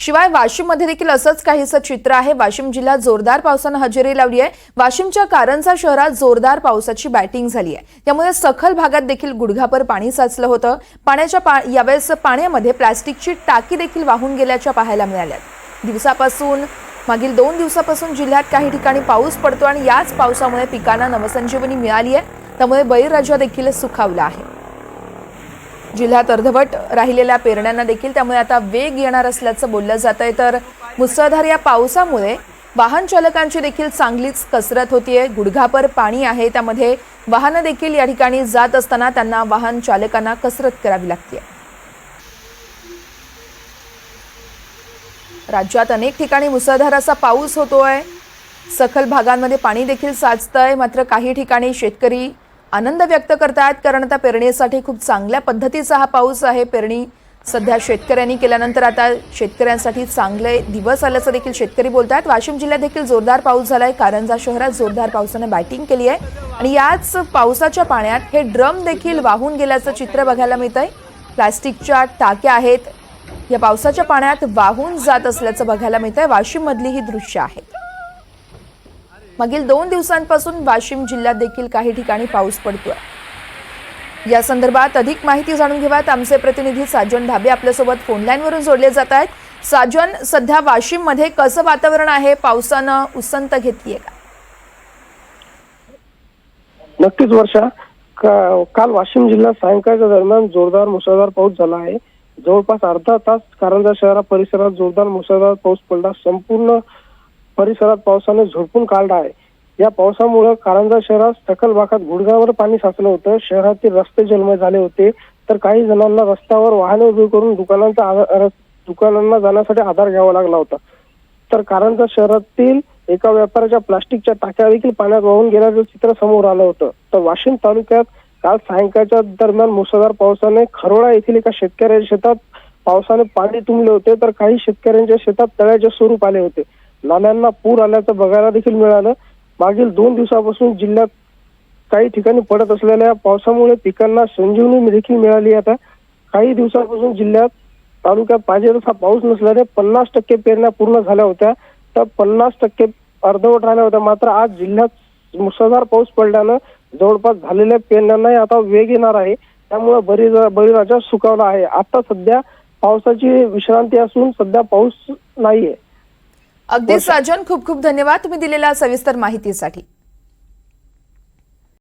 शिवाय वाशिममध्ये देखील असंच काहीसं चित्र आहे. वाशिम जिल्ह्यात जोरदार पावसानं हजेरी लावली आहे. वाशिमच्या कारंजा शहरात जोरदार पावसाची बॅटिंग झाली आहे. त्यामुळे सखल भागात देखील गुडघापर पाणी साचलं होतं. पाण्याच्या पा यावेळेस पाण्यामध्ये प्लॅस्टिकची टाकी देखील वाहून गेल्याच्या पाहायला मिळाल्या दिवसापासून मागील दोन दिवसापासून जिल्ह्यात काही ठिकाणी पाऊस पडतो आणि याच पावसामुळे पिकांना नवसंजीवनी मिळाली आहे. त्यामुळे बळीराजा देखील सुखावला आहे. जिल्ह्यात अर्धवट राहिलेल्या पेरण्यांना देखील त्यामुळे आता वेग येणार असल्याचं बोललं जात आहे तर मुसळधार या पावसामुळे वाहन चालकांची देखील चांगलीच कसरत होतीये. गुडघापर पाणी आहे. त्यामध्ये वाहनं देखील या ठिकाणी जात असताना त्यांना वाहन चालकांना कसरत करावी लागते राज्यात अनेक ठिकाणी मुसळधार असा पाऊस होतोय. सखल भागांमध्ये पाणी देखील साचतंय. मात्र काही ठिकाणी शेतकरी आनंद व्यक्त करतायत कारण आता पेरणीसाठी खूप चांगल्या पद्धतीचा हा पाऊस आहे. पेरणी सध्या शेतकऱ्यांनी केल्यानंतर आता शेतकऱ्यांसाठी चांगले दिवस आल्याचं देखील शेतकरी बोलतात. वाशिम जिल्ह्यात देखील जोरदार पाऊस झाला आहे कारंजा शहरात जोरदार पावसाने बॅटिंग केली आहे. आणि याच पावसाच्या पाण्यात हे ड्रम देखील वाहून गेल्याचं चित्र बघायला मिळत आहे प्लास्टिकच्या टाक्या आहेत. या पावसाच्या पाण्यात वाहून जात असल्याचं बघायला मिळत आहे ही दृश्य आहेत. मागील दोन दिवसांपासून वाशिम जिल्ह्यात देखील काही ठिकाणी पाऊस पडतोय. या संदर्भात अधिक माहिती जाणून घेऊयात. आमचे प्रतिनिधी साजन धाबे आपल्यासोबत फोनलाईनवरून जोडले जात आहेत. साजन सध्या वाशिममध्ये कसं वातावरण आहे? पावसानं उसंत घेतलीये का? नक्कीच वर्षा. का- काल वाशिम जिल्ह्यात सायंकाळच्या दरम्यान जोरदार मुसळधार पाऊस झाला आहे. जवळपास अर्धा तास कारंजा शहरा परिसरात जोरदार मुसळधार पाऊस पडला. संपूर्ण परिसरात पावसाने झोडपून काढला आहे. या पावसामुळे कारंजा शहरात सखल भागात गुडघ्यावर पाणी साचलं होतं. शहरातील रस्ते जलमय झाले होते. तर काही जणांना रस्त्यावर वाहने उभी करून दुकानांचा दुकानांना जाण्यासाठी आधार घ्यावा लागला होता. तर कारंजा शहरातील एका व्यापाऱ्याच्या प्लास्टिकच्या टाक्या देखील पाण्यात वाहून गेल्याचं चित्र समोर आलं होतं. तर वाशिम तालुक्यात काल सायंकाळच्या दरम्यान मुसळधार पावसाने खरोडा येथील एका शेतकऱ्याच्या शेतात पावसाने पाणी तुंबले होते. तर काही शेतकऱ्यांच्या शेतात तळ्याचे स्वरूप आले होते. नाल्यांना पूर आल्याचं बघायला देखील मिळालं. मागील दोन दिवसापासून जिल्ह्यात काही ठिकाणी पडत असलेल्या पावसामुळे पिकांना संजीवनी देखील मिळाली आता. काही दिवसापासून जिल्ह्यात तालुक्यात पाहिजे तसा पाऊस नसल्याने पन्नास टक्के पेरण्या पूर्ण झाल्या होत्या. तर पन्नास टक्के अर्धवट राहिल्या होत्या. मात्र आज जिल्ह्यात मुसळधार पाऊस पडल्यानं जवळपास झालेल्या पेरण्यांनाही आता वेग येणार आहे. त्यामुळे बरी बळीराजा सुकावला आहे. आता सध्या पावसाची विश्रांती असून सध्या पाऊस नाहीये. अगदी साजन खूप खूप धन्यवाद. तुम्ही दिलेल्या सविस्तर माहितीसाठी.